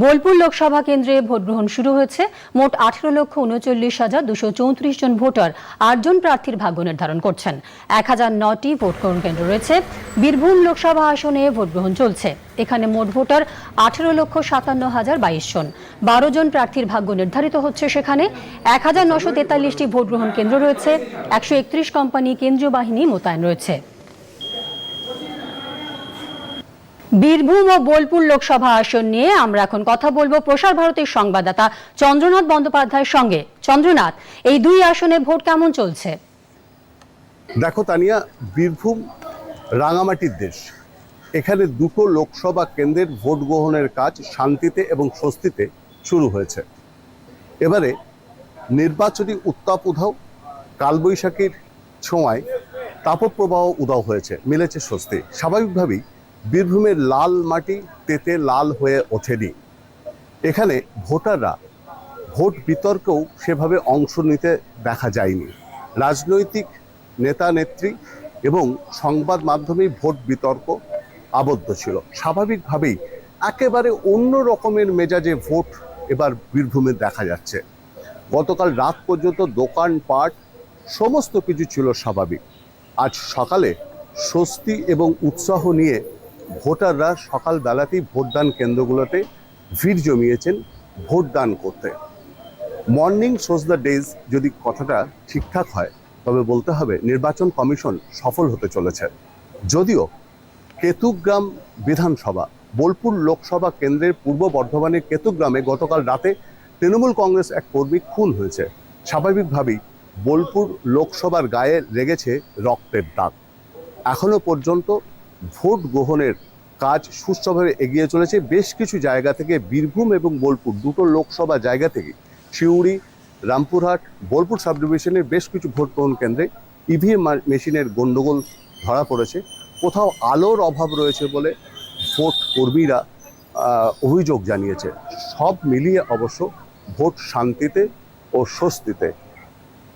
বোলপুর লোকসভা কেন্দ্রে ভোট গ্রহণ শুরু হয়েছে। মোট আঠেরো লক্ষ উনচল্লিশ হাজার দুশো চৌত্রিশ জন ভোটার আটজন প্রার্থীর ভাগ্য নির্ধারণ করছেন। এক হাজার নটি ভোট গ্রহণ কেন্দ্র রয়েছে। বীরভূম লোকসভা আসনে ভোট গ্রহণ চলছে। এখানে মোট ভোটার আঠেরো লক্ষ সাতান্ন হাজার বাইশ জন। বারো জন প্রার্থীর ভাগ্য নির্ধারিত হচ্ছে সেখানে। এক হাজার নশো তেতাল্লিশটি ভোট গ্রহণ কেন্দ্র রয়েছে। একশো একত্রিশ কোম্পানি কেন্দ্রীয় বাহিনী মোতায়েন রয়েছে। বীরভূম ও বোলপুর লোকসভা আসন নিয়ে আমরা এখন কথা বলব প্রসার ভারতীর সংবাদদাতা চন্দ্রনাথ বন্দ্যোপাধ্যায়ের সঙ্গে। চন্দ্রনাথ, এই দুই আসনে ভোট কেমন চলছে? দেখো তানিয়া, বীরভূম রাঙামাটির দেশ। এখানে দুটো লোকসভা কেন্দ্রের ভোট গ্রহণের কাজ শান্তিতে এবং স্বস্তিতে শুরু হয়েছে। এবারে নির্বাচনী উত্তাপ উধাও, কালবৈশাখীর ছোঁয়ায়, তাপপ্রবাহ উদাও হয়েছে, মিলেছে স্বস্তি। স্বাভাবিকভাবেই বীরভূমের লাল মাটি তেতে লাল হয়ে ওঠেনি। এখানে ভোটাররা ভোট বিতর্কেও সেভাবে অংশ নিতে দেখা যায়নি। রাজনৈতিক নেতা নেত্রী এবং সংবাদ মাধ্যমে ভোট বিতর্ক আবদ্ধ ছিল। স্বাভাবিকভাবেই একেবারে অন্য রকমের মেজাজে ভোট এবার বীরভূমে দেখা যাচ্ছে। গতকাল রাত পর্যন্ত দোকানপাট সমস্ত কিছু ছিল স্বাভাবিক। আজ সকালে স্বস্তি এবং উৎসাহ নিয়ে ভোটাররা সকালবেলাতেই ভোটদান কেন্দ্রগুলোতে ভিড় জমিয়েছেন ভোটদান করতে। মর্নিং শোজ দ্য ডেজ যদি কথাটা ঠিকঠাক হয়, তবে বলতে হবে নির্বাচন কমিশন সফল হতে চলেছে। যদিও কেতুগ্রাম বিধানসভা, বোলপুর লোকসভা কেন্দ্রের পূর্ব বর্ধমানের কেতুগ্রামে গতকাল রাতে তৃণমূল কংগ্রেস এক কর্মী খুন হয়েছে। স্বাভাবিকভাবেই বোলপুর লোকসভার গায়ে লেগেছে রক্তের দাগ। এখনও পর্যন্ত ভোট গ্রহণের কাজ সুষ্ঠুভাবে এগিয়ে চলেছে। বেশ কিছু জায়গা থেকে বীরভূম এবং বোলপুর, দুটো লোকসভা জায়গা থেকে সিউড়ি, রামপুরহাট, বোলপুর সাব ডিভিশনের বেশ কিছু ভোট গ্রহণ কেন্দ্রে ইভিএম মেশিনের গণ্ডগোল ধরা পড়েছে। কোথাও আলোর অভাব রয়েছে বলে ভোট কর্মীরা অভিযোগ জানিয়েছে। সব মিলিয়ে অবশ্য ভোট শান্তিতে ও স্বস্তিতে।